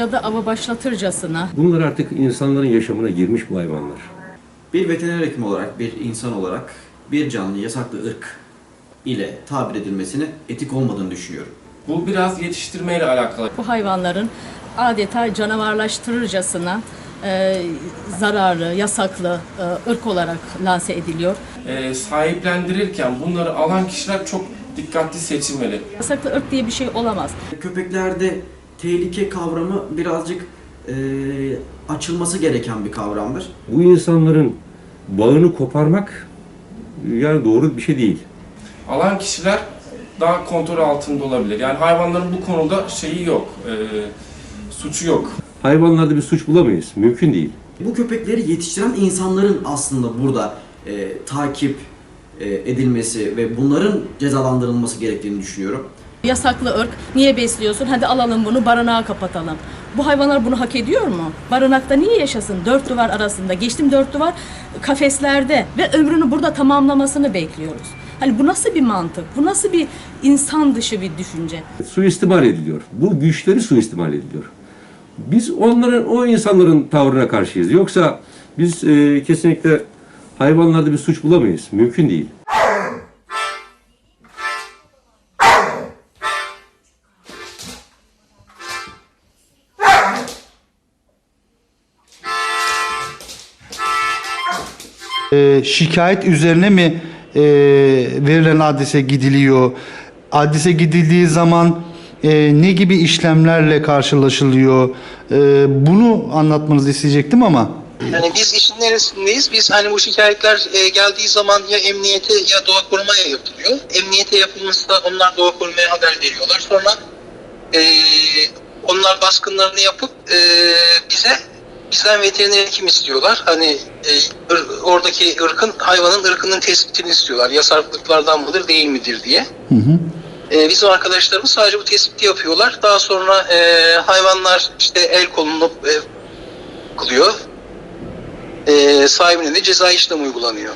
cadı avı başlatırcasına Bunlar artık insanların yaşamına girmiş bu hayvanlar. Bir veteriner hekim olarak, bir insan olarak bir canlı yasaklı ırk ile tabir edilmesini etik olmadığını düşünüyorum. Bu biraz yetiştirmeyle alakalı. bu hayvanların adeta canavarlaştırırcasına e, zararlı, yasaklı e, ırk olarak lanse ediliyor. Ee, sahiplendirirken bunları alan kişiler çok dikkatli seçilmeli. Yasaklı ırk diye bir şey olamaz. Köpeklerde tehlike kavramı birazcık eee, açılması gereken bir kavramdır. Bu insanların bağını koparmak yani doğru bir şey değil. Alan kişiler daha kontrol altında olabilir. Yani hayvanların bu konuda şeyi yok, e, suçu yok. Hayvanlarda bir suç bulamayız. Mümkün değil. Bu köpekleri yetiştiren insanların aslında burada eee, takip eee, edilmesi ve bunların cezalandırılması gerektiğini düşünüyorum. Yasaklı ırk niye besliyorsun? Hadi alalım bunu barınağa kapatalım. Bu hayvanlar bunu hak ediyor mu? Barınakta niye yaşasın? Dört duvar arasında. Geçtim dört duvar kafeslerde ve ömrünü burada tamamlamasını bekliyoruz. Hani bu nasıl bir mantık? Bu nasıl bir insan dışı bir düşünce? Suistimal ediliyor. Bu güçleri suistimal ediliyor. Biz onların, o insanların tavrına karşıyız. Yoksa biz e, kesinlikle hayvanlarda bir suç bulamayız. Mümkün değil. Şikayet üzerine mi e, verilen adrese gidiliyor? Adrese gidildiği zaman e, ne gibi işlemlerle karşılaşılıyor? E, bunu anlatmanızı isteyecektim ama. Yani biz işin neresindeyiz? Biz hani bu şikayetler e, geldiği zaman ya emniyete ya doğa korumaya yapılıyor. Emniyete yapılmışsa onlar doğa korumaya haber veriyorlar. Sonra e, onlar baskınlarını yapıp e, bize bizden veteriner hekim istiyorlar. Hani e, ır- oradaki ırkın hayvanın ırkının tespitini istiyorlar. Yasaklıklardan mıdır değil midir diye. Hı hı. E, bizim arkadaşlarımız sadece bu tespiti yapıyorlar. Daha sonra e, hayvanlar işte el kolunu e, kılıyor. E, sahibine de ceza işlem uygulanıyor.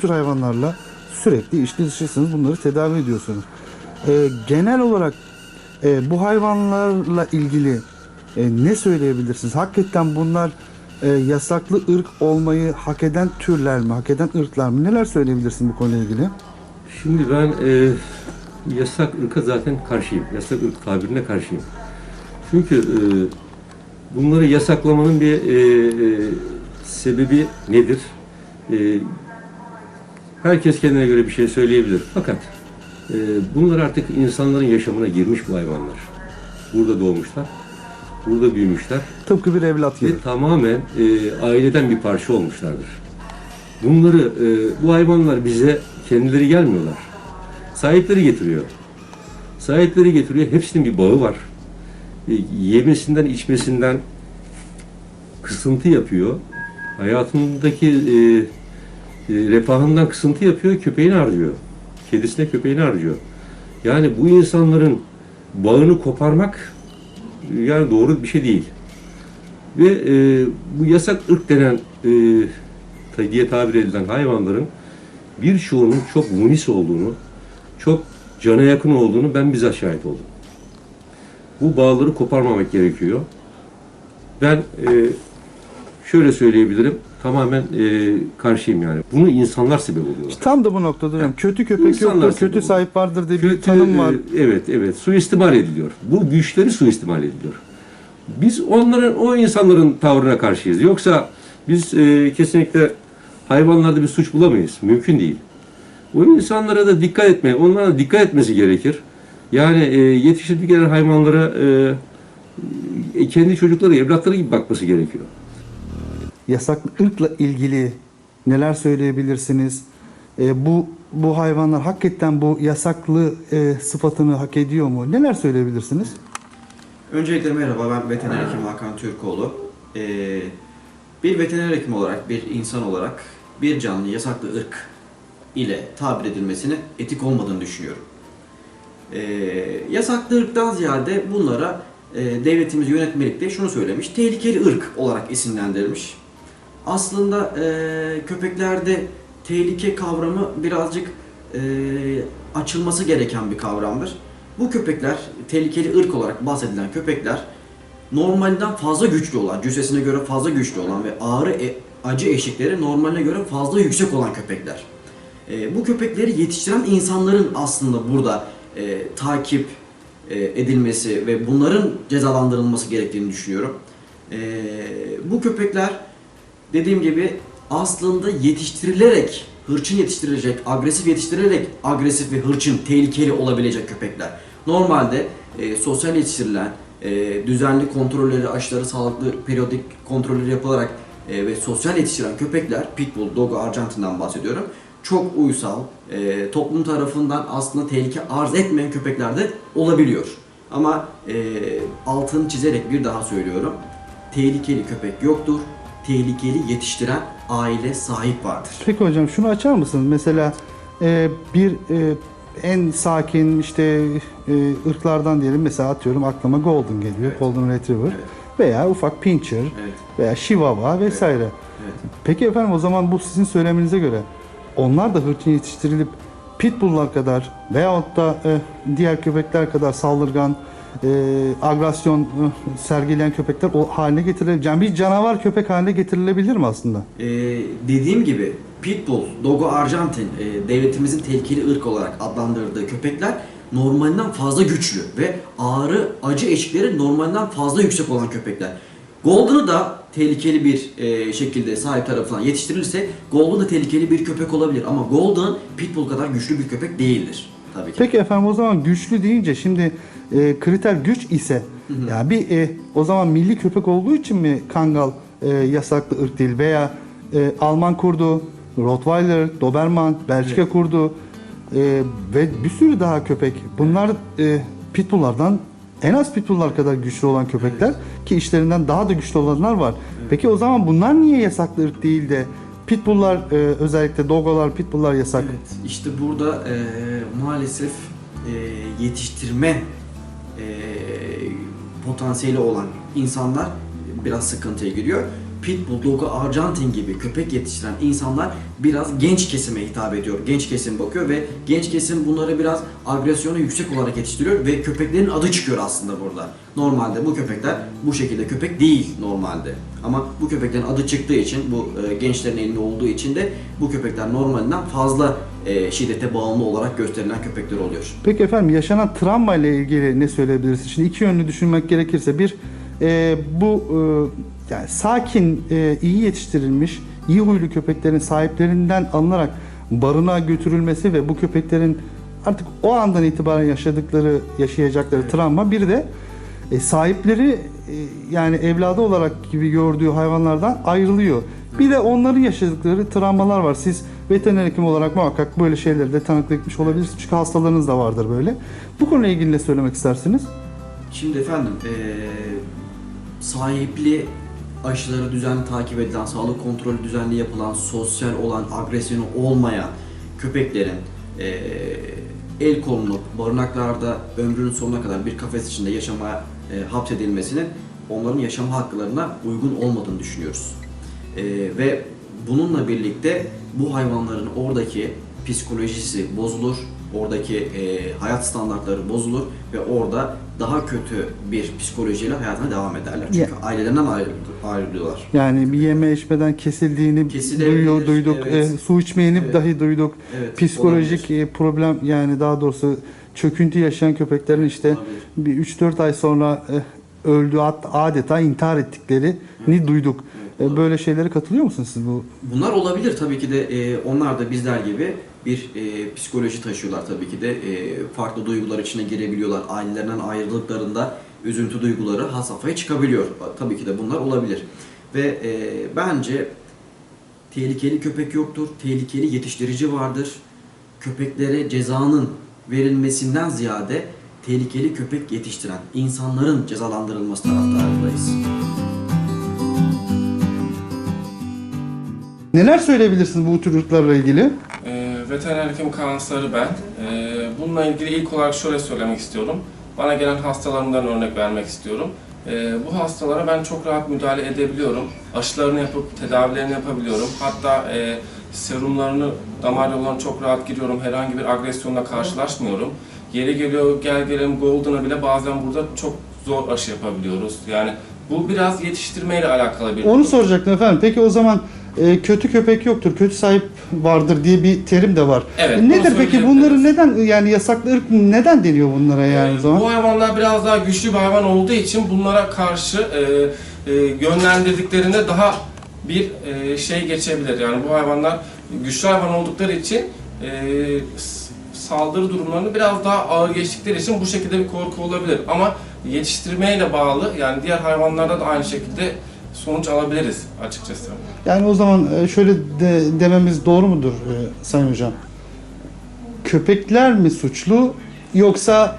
Tür hayvanlarla sürekli içli dışısınız. Bunları tedavi ediyorsunuz. E, genel olarak e, bu hayvanlarla ilgili e, ne söyleyebilirsiniz? Hakikaten bunlar e, yasaklı ırk olmayı hak eden türler mi? Hak eden ırklar mı? Neler söyleyebilirsin bu konuyla ilgili? Şimdi ben e, yasak ırka zaten karşıyım. Yasak ırk tabirine karşıyım. Çünkü e, bunları yasaklamanın bir e, e, sebebi nedir? E, herkes kendine göre bir şey söyleyebilir. Fakat e, bunlar artık insanların yaşamına girmiş bu hayvanlar. Burada doğmuşlar, burada büyümüşler Tıpkı bir evlat gibi. ve tamamen e, aileden bir parça olmuşlardır. Bunları, e, bu hayvanlar bize kendileri gelmiyorlar. Sahipleri getiriyor. Sahipleri getiriyor. Hepsinin bir bağı var. E, yemesinden, içmesinden kısıntı yapıyor. Hayatındaki e, refahından kısıntı yapıyor, köpeğini harcıyor. Kedisine köpeğini harcıyor. Yani bu insanların bağını koparmak e, yani doğru bir şey değil. Ve e, bu yasak ırk denen e, diye tabir edilen hayvanların birçoğunun çok munis olduğunu, çok cana yakın olduğunu ben bizzat şahit oldum. Bu bağları koparmamak gerekiyor. Ben e, şöyle söyleyebilirim, tamamen e, karşıyım yani. Bunu insanlar sebep oluyor. Tam da bu noktada diyorum. Kötü köpek İnsanlar yoktur, sebep kötü olur. sahip vardır diye bir Kötü, tanım var. e, Evet, evet. Suistimal ediliyor. Bu güçleri suistimal ediliyor. Biz onların, o insanların tavrına karşıyız. Yoksa biz e, kesinlikle hayvanlarda bir suç bulamayız. Mümkün değil. O insanlara da dikkat etmeye, onlara da dikkat etmesi gerekir. Yani e, yetiştirdikleri hayvanlara e, e, kendi çocukları, evlatları gibi bakması gerekiyor. Yasaklı ırkla ilgili neler söyleyebilirsiniz? E, bu bu hayvanlar hakikaten bu yasaklı e, sıfatını hak ediyor mu? Neler söyleyebilirsiniz? Öncelikle merhaba ben veteriner hekim Hakan Türkoğlu. Ee, bir veteriner hekim olarak, bir insan olarak bir canlı yasaklı ırk ile tabir edilmesini etik olmadığını düşünüyorum. Ee, yasaklı ırktan ziyade bunlara e, devletimiz yönetmelikte şunu söylemiş, tehlikeli ırk olarak isimlendirilmiş. Aslında e, köpeklerde tehlike kavramı birazcık e, açılması gereken bir kavramdır. Bu köpekler, tehlikeli ırk olarak bahsedilen köpekler normalden fazla güçlü olan, cüssesine göre fazla güçlü olan ve ağrı e- acı eşikleri normaline göre fazla yüksek olan köpekler. E, bu köpekleri yetiştiren insanların aslında burada e, takip e, edilmesi ve bunların cezalandırılması gerektiğini düşünüyorum. E, bu köpekler dediğim gibi aslında yetiştirilerek, hırçın yetiştirilecek, agresif yetiştirilerek agresif ve hırçın, tehlikeli olabilecek köpekler. Normalde e, sosyal yetiştirilen, e, düzenli kontrolleri, aşıları, sağlıklı periyodik kontrolleri yapılarak e, ve sosyal yetiştiren köpekler, Pitbull, Dogo, Arjantin'den bahsediyorum. Çok uysal, e, toplum tarafından aslında tehlike arz etmeyen köpekler de olabiliyor. Ama e, altını çizerek bir daha söylüyorum. Tehlikeli köpek yoktur. Tehlikeli yetiştiren aile sahip vardır. Peki hocam şunu açar mısınız? Mesela e, bir e, en sakin işte e, ırklardan diyelim mesela atıyorum aklıma Golden geliyor. Evet. Golden Retriever Evet. veya ufak Pinscher Evet. veya Chihuahua vesaire. Evet. Peki efendim o zaman bu sizin söylemenize göre onlar da hırçın yetiştirilip pitbulllar kadar veyahut da e, diğer köpekler kadar saldırgan, e, agresyon e, sergileyen köpekler o haline getirilebilir. Yani bir canavar köpek haline getirilebilir mi aslında? Ee, dediğim gibi Pitbull, Dogo Arjantin e, devletimizin tehlikeli ırk olarak adlandırdığı köpekler normalinden fazla güçlü ve ağrı acı eşikleri normalinden fazla yüksek olan köpekler. Golden'ı da tehlikeli bir e, şekilde sahip tarafından yetiştirilirse Golden da tehlikeli bir köpek olabilir ama Golden Pitbull kadar güçlü bir köpek değildir tabii ki. Peki efendim o zaman güçlü deyince şimdi e, kriter güç ise ya bir e, o zaman milli köpek olduğu için mi Kangal e, yasaklı ırk değil veya e, Alman kurdu, Rottweiler, Doberman, Belçika kurdu e, ve bir sürü daha köpek. Bunlar e, pitbulllardan en az pitbulllar kadar güçlü olan köpekler ki işlerinden daha da güçlü olanlar var. Peki o zaman bunlar niye yasaklı ırk değil de pitbulllar e, özellikle dogolar, pitbulllar yasak? Evet, işte burada e, maalesef e, yetiştirme e, potansiyeli olan insanlar biraz sıkıntıya giriyor. Pitbull, Dogo, Arjantin gibi köpek yetiştiren insanlar biraz genç kesime hitap ediyor. Genç kesim bakıyor ve genç kesim bunları biraz agresyonu yüksek olarak yetiştiriyor ve köpeklerin adı çıkıyor aslında burada. Normalde bu köpekler bu şekilde köpek değil normalde. Ama bu köpeklerin adı çıktığı için, bu e, gençlerin elinde olduğu için de bu köpekler normalinden fazla e, şiddete bağımlı olarak gösterilen köpekler oluyor. Peki efendim yaşanan travma ile ilgili ne söyleyebilirsiniz? Şimdi iki yönlü düşünmek gerekirse bir e, bu e, yani sakin, e, iyi yetiştirilmiş, iyi huylu köpeklerin sahiplerinden alınarak barınağa götürülmesi ve bu köpeklerin artık o andan itibaren yaşadıkları, yaşayacakları travma bir de e, sahipleri e, yani evladı olarak gibi gördüğü hayvanlardan ayrılıyor. Bir de onların yaşadıkları travmalar var. Siz veteriner hekim olarak muhakkak böyle şeyleri de tanıklık etmiş olabilirsiniz. Çünkü hastalarınız da vardır böyle. Bu konuyla ilgili ne söylemek istersiniz? Şimdi efendim eee sahipli aşıları düzenli takip edilen, sağlık kontrolü düzenli yapılan, sosyal olan, agresyonu olmayan köpeklerin eee, el konulup barınaklarda ömrünün sonuna kadar bir kafes içinde yaşamaya eee, hapsedilmesinin onların yaşam haklarına uygun olmadığını düşünüyoruz. Eee, ve bununla birlikte bu hayvanların oradaki psikolojisi bozulur, oradaki eee, hayat standartları bozulur ve orada daha kötü bir psikolojiyle hayatına devam ederler. Çünkü Ya- ailelerinden ayrı- ayrılıyorlar. Yani bir yeme içmeden kesildiğini Kesilebilir, duyuyor, duyduk. evet. E, su içmeyeni Evet. dahi duyduk. Evet, Psikolojik e, problem yani daha doğrusu çöküntü yaşayan köpeklerin işte Olabilir. bir 3-4 ay sonra e, hat- adeta intihar ettiklerini duyduk. E, böyle şeylere katılıyor musunuz siz bu? Bunlar olabilir tabii ki de e, onlar da bizler gibi bir e, psikoloji taşıyorlar tabii ki de e, farklı duygular içine girebiliyorlar. Ailelerinden ayrıldıklarında üzüntü duyguları has safhaya çıkabiliyor. Tabii ki de bunlar olabilir. Ve e, bence tehlikeli köpek yoktur, tehlikeli yetiştirici vardır. Köpeklere cezanın verilmesinden ziyade tehlikeli köpek yetiştiren insanların cezalandırılması taraftarındayız. Neler söyleyebilirsiniz bu tür ırklarla ilgili? Veteriner hekim Kaan Sarı ben. Ee, bununla ilgili ilk olarak şöyle söylemek istiyorum. Bana gelen hastalarımdan örnek vermek istiyorum. Ee, bu hastalara ben çok rahat müdahale edebiliyorum. Aşılarını yapıp tedavilerini yapabiliyorum. Hatta e, serumlarını, damar yollarına çok rahat giriyorum. Herhangi bir agresyonla karşılaşmıyorum. Yeri geliyor gel gelelim Golden'a bile bazen burada çok zor aşı yapabiliyoruz. Yani bu biraz yetiştirmeyle alakalı bir Onu durum. soracaktım efendim. Peki o zaman e, kötü köpek yoktur, kötü sahip vardır diye bir terim de var. Evet, E, Nedir peki bunları neden yani yasaklı ırk neden deniyor bunlara yani Ee, zaman? Bu hayvanlar biraz daha güçlü bir hayvan olduğu için bunlara karşı e, e, yönlendirdiklerinde daha bir e, şey geçebilir. Yani bu hayvanlar güçlü hayvan oldukları için e, saldırı durumlarını biraz daha ağır geçtikleri için bu şekilde bir korku olabilir. Ama yetiştirmeyle bağlı yani diğer hayvanlarda da aynı şekilde sonuç alabiliriz açıkçası. Yani o zaman e, şöyle de, dememiz doğru mudur e, Sayın Hocam? Köpekler mi suçlu yoksa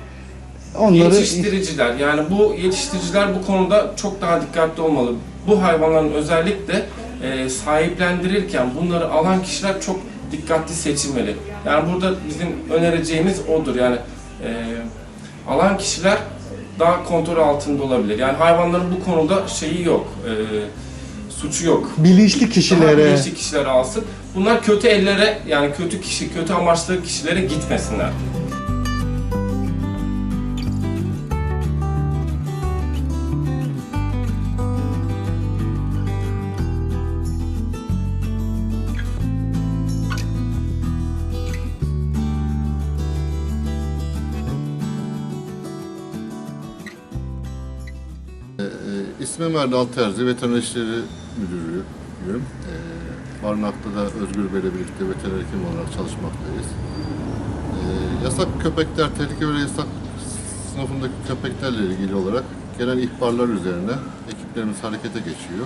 onları Yetiştiriciler yani bu yetiştiriciler bu konuda çok daha dikkatli olmalı. Bu hayvanların özellikle e, sahiplendirirken bunları alan kişiler çok dikkatli seçilmeli. Yani burada bizim önereceğimiz odur. Yani e, alan kişiler daha kontrol altında olabilir. Yani hayvanların bu konuda şeyi yok. e, suçu yok. bilinçli Daha kişilere bilinçli kişiler alsın. Bunlar kötü ellere yani kötü kişi, kötü amaçlı kişilere gitmesinler. İsmim Erdal Terzi, Veteriner İşleri Müdürüyüm. Ee, Barınak'ta da Özgür Bey'le birlikte veteriner hekim olarak çalışmaktayız. Ee, yasak köpekler, tehlike ve yasak sınıfındaki köpeklerle ilgili olarak gelen ihbarlar üzerine ekiplerimiz harekete geçiyor.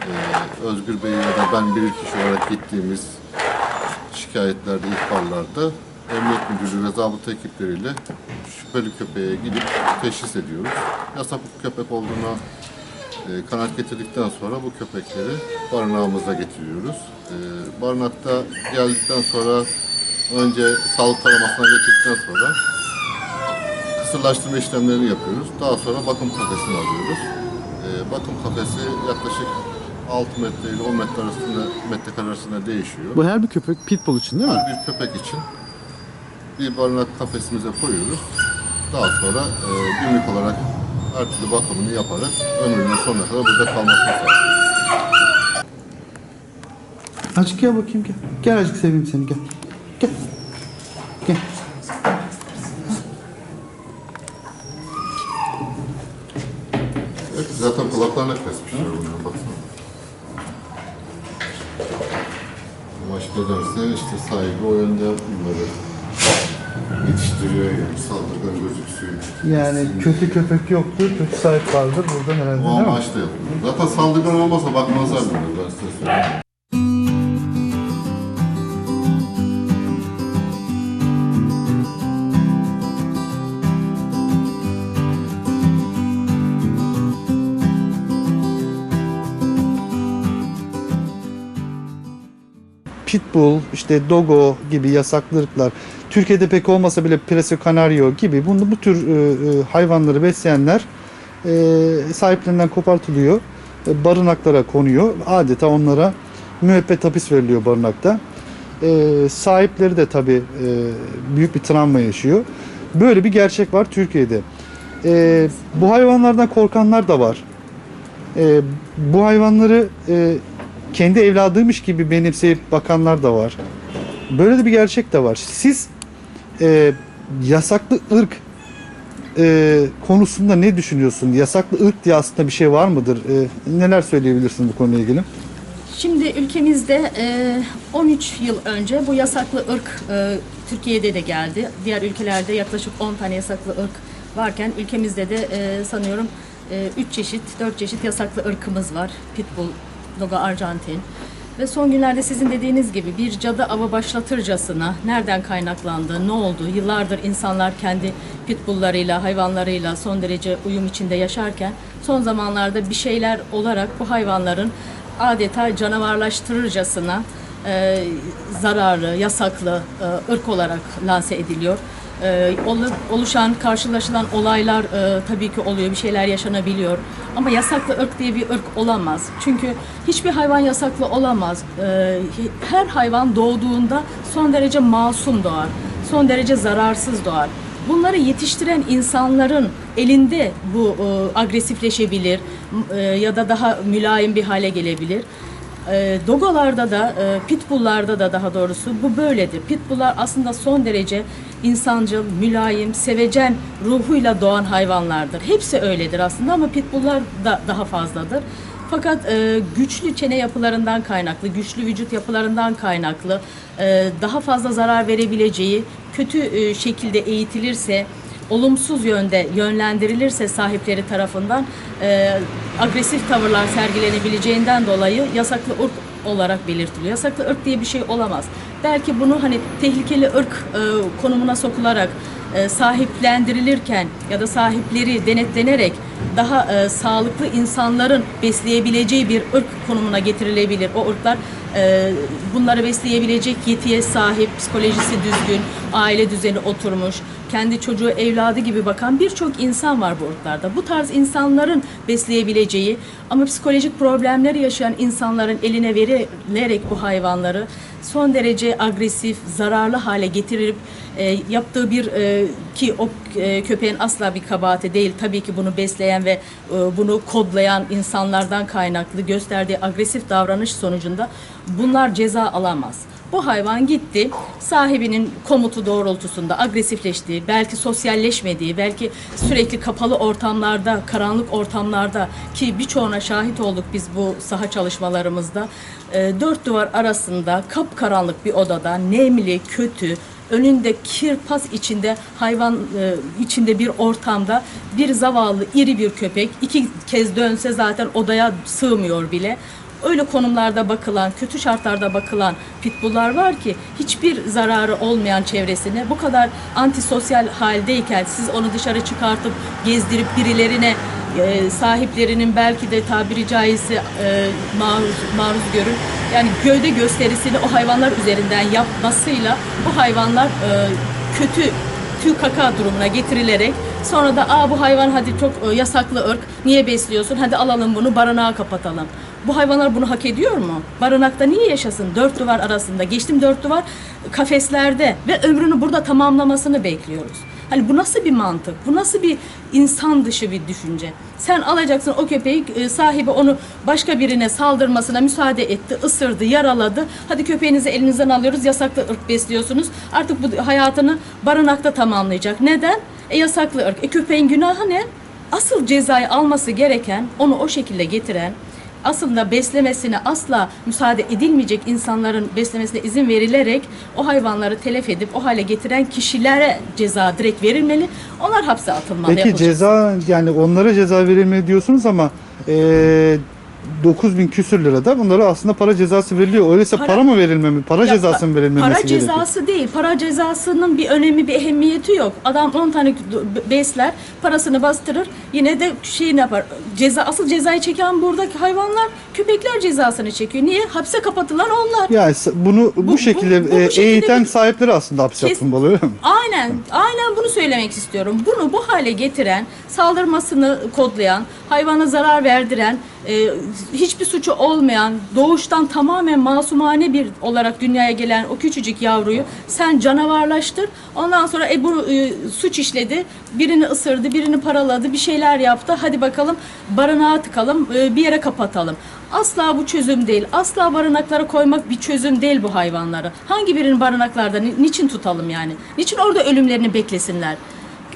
Ee, Özgür Bey ya da ben bir kişi olarak gittiğimiz şikayetlerde, ihbarlarda Emniyet Müdürlüğü ve zabıta ekipleriyle şüpheli köpeğe gidip teşhis ediyoruz. Yasak bir köpek olduğuna e, kanaat getirdikten sonra bu köpekleri barınağımıza getiriyoruz. E, barınakta geldikten sonra önce sağlık taramasına geçtikten sonra kısırlaştırma işlemlerini yapıyoruz. Daha sonra bakım kafesini alıyoruz. E, bakım kafesi yaklaşık 6 metre ile 10 metre arasında metrekare arasında değişiyor. bu her bir köpek pitbull için değil mi? Her bir köpek için bir barınak kafesimize koyuyoruz. Daha sonra e, günlük olarak her türlü bakımını yaparak ömrünün sonuna kadar burada kalmasını sağlıyoruz. Azıcık gel bakayım gel. Gel azıcık seveyim seni gel. Gel. Gel. Evet, zaten kulaklarına kesmişler bunları baksana. Ama işte derse işte sahibi o yönde bunları yetiştiriyor yani saldırgan gözüksün. Yani kötü köpek yoktur, kötü sahip vardır burada herhalde O değil mi? amaçla yapıyor. Zaten saldırgan olmasa bakmazlar bile ben size söyleyeyim. Pitbull, işte Dogo gibi yasaklı ırklar, Türkiye'de pek olmasa bile Preso Canario gibi bunu bu tür e, e, hayvanları besleyenler e, sahiplerinden kopartılıyor, e, barınaklara konuyor. Adeta onlara müebbet hapis veriliyor barınakta. E, sahipleri de tabii e, büyük bir travma yaşıyor. Böyle bir gerçek var Türkiye'de. E, bu hayvanlardan korkanlar da var. E, bu hayvanları e, kendi evladıymış gibi benimseyip bakanlar da var. Böyle de bir gerçek de var. Siz e, yasaklı ırk e, konusunda ne düşünüyorsun? Yasaklı ırk diye aslında bir şey var mıdır? E, neler söyleyebilirsin bu konuyla ilgili? Şimdi ülkemizde e, 13 yıl önce bu yasaklı ırk e, Türkiye'de de geldi. Diğer ülkelerde yaklaşık 10 tane yasaklı ırk varken ülkemizde de e, sanıyorum 3 çeşit, 4 çeşit yasaklı ırkımız var. Pitbull, Dogo Arjantin. Ve son günlerde sizin dediğiniz gibi bir cadı avı başlatırcasına nereden kaynaklandı, ne oldu? Yıllardır insanlar kendi pitbulllarıyla, hayvanlarıyla son derece uyum içinde yaşarken son zamanlarda bir şeyler olarak bu hayvanların adeta canavarlaştırırcasına e, zararlı, yasaklı e, ırk olarak lanse ediliyor. E, olu- oluşan, karşılaşılan olaylar e, tabii ki oluyor, bir şeyler yaşanabiliyor. Ama yasaklı ırk diye bir ırk olamaz. Çünkü hiçbir hayvan yasaklı olamaz. E, her hayvan doğduğunda son derece masum doğar, son derece zararsız doğar. Bunları yetiştiren insanların elinde bu e, agresifleşebilir e, ya da daha mülayim bir hale gelebilir. E, dogolarda da, e, pitbulllarda da daha doğrusu bu böyledir. Pitbulllar aslında son derece insancıl, mülayim, sevecen ruhuyla doğan hayvanlardır. Hepsi öyledir aslında ama pitbulllar da daha fazladır. Fakat e, güçlü çene yapılarından kaynaklı, güçlü vücut yapılarından kaynaklı e, daha fazla zarar verebileceği, kötü e, şekilde eğitilirse, olumsuz yönde yönlendirilirse sahipleri tarafından e, agresif tavırlar sergilenebileceğinden dolayı yasaklı ırk olarak belirtiliyor. Yasaklı ırk diye bir şey olamaz. Belki bunu hani tehlikeli ırk e, konumuna sokularak e, sahiplendirilirken ya da sahipleri denetlenerek daha e, sağlıklı insanların besleyebileceği bir ırk konumuna getirilebilir. O ırklar e, bunları besleyebilecek yetiye sahip, psikolojisi düzgün, aile düzeni oturmuş, kendi çocuğu evladı gibi bakan birçok insan var bu ırklarda. Bu tarz insanların besleyebileceği ama psikolojik problemleri yaşayan insanların eline verilerek bu hayvanları son derece agresif, zararlı hale getirilip e, yaptığı bir e, ki o e, köpeğin asla bir kabahati değil. Tabii ki bunu besleyen ve bunu kodlayan insanlardan kaynaklı gösterdiği agresif davranış sonucunda bunlar ceza alamaz. Bu hayvan gitti, sahibinin komutu doğrultusunda agresifleştiği, belki sosyalleşmediği, belki sürekli kapalı ortamlarda, karanlık ortamlarda ki birçoğuna şahit olduk biz bu saha çalışmalarımızda. Dört duvar arasında kapkaranlık bir odada, nemli, kötü, önünde kir pas içinde hayvan e, içinde bir ortamda bir zavallı iri bir köpek iki kez dönse zaten odaya sığmıyor bile. Öyle konumlarda bakılan, kötü şartlarda bakılan pitbulllar var ki hiçbir zararı olmayan çevresine bu kadar antisosyal haldeyken siz onu dışarı çıkartıp gezdirip birilerine e, sahiplerinin belki de tabiri caizse e, maruz, maruz görün. Yani gövde gösterisini o hayvanlar üzerinden yapmasıyla bu hayvanlar e, kötü tüy kaka durumuna getirilerek sonra da aa bu hayvan hadi çok e, yasaklı ırk niye besliyorsun hadi alalım bunu barınağa kapatalım. Bu hayvanlar bunu hak ediyor mu? Barınakta niye yaşasın? Dört duvar arasında. Geçtim dört duvar kafeslerde ve ömrünü burada tamamlamasını bekliyoruz. Hani bu nasıl bir mantık? Bu nasıl bir insan dışı bir düşünce? Sen alacaksın o köpeği e, sahibi onu başka birine saldırmasına müsaade etti, ısırdı, yaraladı. Hadi köpeğinizi elinizden alıyoruz, yasaklı ırk besliyorsunuz. Artık bu hayatını barınakta tamamlayacak. Neden? E yasaklı ırk. E köpeğin günahı ne? Asıl cezayı alması gereken, onu o şekilde getiren, aslında beslemesine asla müsaade edilmeyecek insanların beslemesine izin verilerek o hayvanları telef edip o hale getiren kişilere ceza direkt verilmeli. Onlar hapse atılmalı. Peki yapılacak. ceza yani onlara ceza verilmeli diyorsunuz ama e, 9 bin küsür lirada bunlara aslında para cezası veriliyor. Öyleyse para, Para- mı verilmemi, para Ya, cezası mı verilmemesi Para gerekiyor? cezası değil. Para cezasının bir önemi, bir ehemmiyeti yok. Adam 10 tane besler, parasını bastırır, yine de şeyini yapar. Ceza asıl cezayı çeken buradaki hayvanlar, köpekler cezasını çekiyor. Niye? Hapse kapatılan onlar. Yani s- bunu bu, bu- şekilde bu- bu e, şekilde eğiten bir- sahipleri aslında hapse atılmalı? Aynen, aynen bunu söylemek istiyorum. Bunu bu hale getiren, saldırmasını kodlayan, hayvana zarar verdiren, e, hiçbir suçu olmayan, doğuştan tamamen masumane bir olarak dünyaya gelen o küçücük yavruyu sen canavarlaştır. Ondan sonra e, bu e, suç işledi, birini ısırdı, birini paraladı, bir şeyler yaptı. Hadi bakalım barınağa tıkalım, e, bir yere kapatalım. Asla bu çözüm değil. Asla barınaklara koymak bir çözüm değil bu hayvanları. Hangi birinin barınaklarda ni- niçin tutalım yani? Niçin orada ölümlerini beklesinler?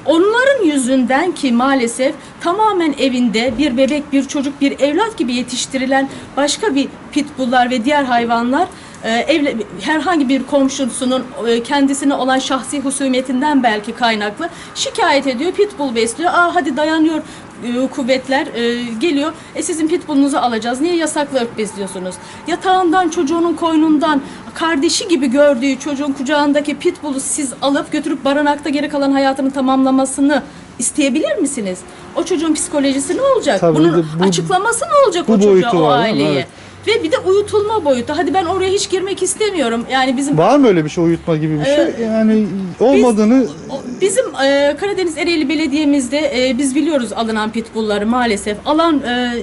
Onların yüzünden ki maalesef tamamen evinde bir bebek, bir çocuk, bir evlat gibi yetiştirilen başka bir pitbulllar ve diğer hayvanlar evle, herhangi bir komşusunun e, kendisine olan şahsi husumetinden belki kaynaklı şikayet ediyor, pitbull besliyor. Aa hadi dayanıyor e, kuvvetler e, geliyor. E sizin pitbullunuzu alacağız. Niye yasaklı ırk besliyorsunuz? Yatağından, çocuğunun koynundan, kardeşi gibi gördüğü çocuğun kucağındaki pitbullu siz alıp götürüp barınakta geri kalan hayatını tamamlamasını isteyebilir misiniz? O çocuğun psikolojisi ne olacak? Tabii Bunun bu- açıklaması ne olacak bu o çocuğa, o aileye? Evet. Ve bir de uyutulma boyutu. Hadi ben oraya hiç girmek istemiyorum. Yani bizim Var mı öyle bir şey uyutma gibi bir şey? Ee, Yani olmadığını O- Bizim e, Karadeniz Ereğli Belediye'mizde e, biz biliyoruz alınan pitbullları maalesef. Alan e,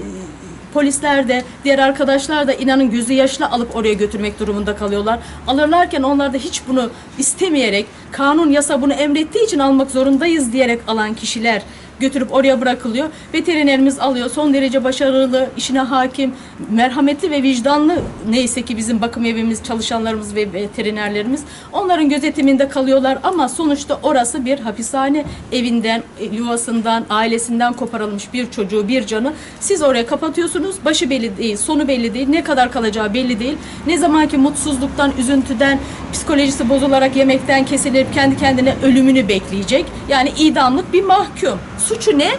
polisler de diğer arkadaşlar da inanın gözü yaşlı alıp oraya götürmek durumunda kalıyorlar. Alırlarken onlar da hiç bunu istemeyerek kanun yasa bunu emrettiği için almak zorundayız diyerek alan kişiler götürüp oraya bırakılıyor. Veterinerimiz alıyor. Son derece başarılı, işine hakim, merhametli ve vicdanlı neyse ki bizim bakım evimiz, çalışanlarımız ve veterinerlerimiz onların gözetiminde kalıyorlar ama sonuçta orası bir hapishane evinden, e, yuvasından, ailesinden koparılmış bir çocuğu, bir canı siz oraya kapatıyorsunuz. Başı belli değil, sonu belli değil, ne kadar kalacağı belli değil. Ne zamanki mutsuzluktan, üzüntüden, psikolojisi bozularak yemekten kesilip kendi kendine ölümünü bekleyecek. Yani idamlık bir mahkum. Suçu ne?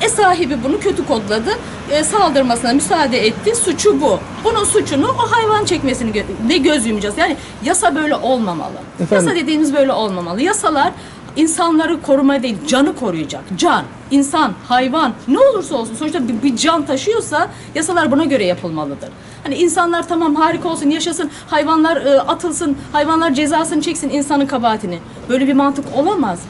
E sahibi bunu kötü kodladı. E, saldırmasına müsaade etti. Suçu bu. Bunun suçunu o hayvan çekmesini gö- ne göz yumacağız. Yani yasa böyle olmamalı. Efendim? Yasa dediğimiz böyle olmamalı. Yasalar insanları koruma değil, canı koruyacak. Can, insan, hayvan ne olursa olsun sonuçta bir, bir can taşıyorsa yasalar buna göre yapılmalıdır. Hani insanlar tamam harika olsun, yaşasın, hayvanlar e, atılsın, hayvanlar cezasını çeksin insanın kabahatini. Böyle bir mantık olamaz.